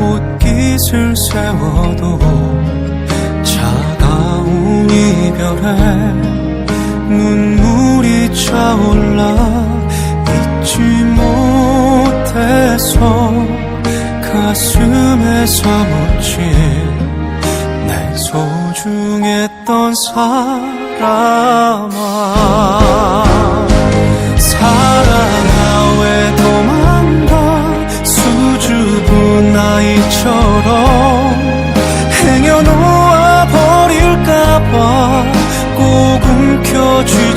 옷깃을 세워도 차가운 이별에 눈물이 차올라 잊지 못해서 가슴에 사무친 내 소중했던 사람아 아이처럼 행여 놓아 버릴까봐 꼭 움켜쥐지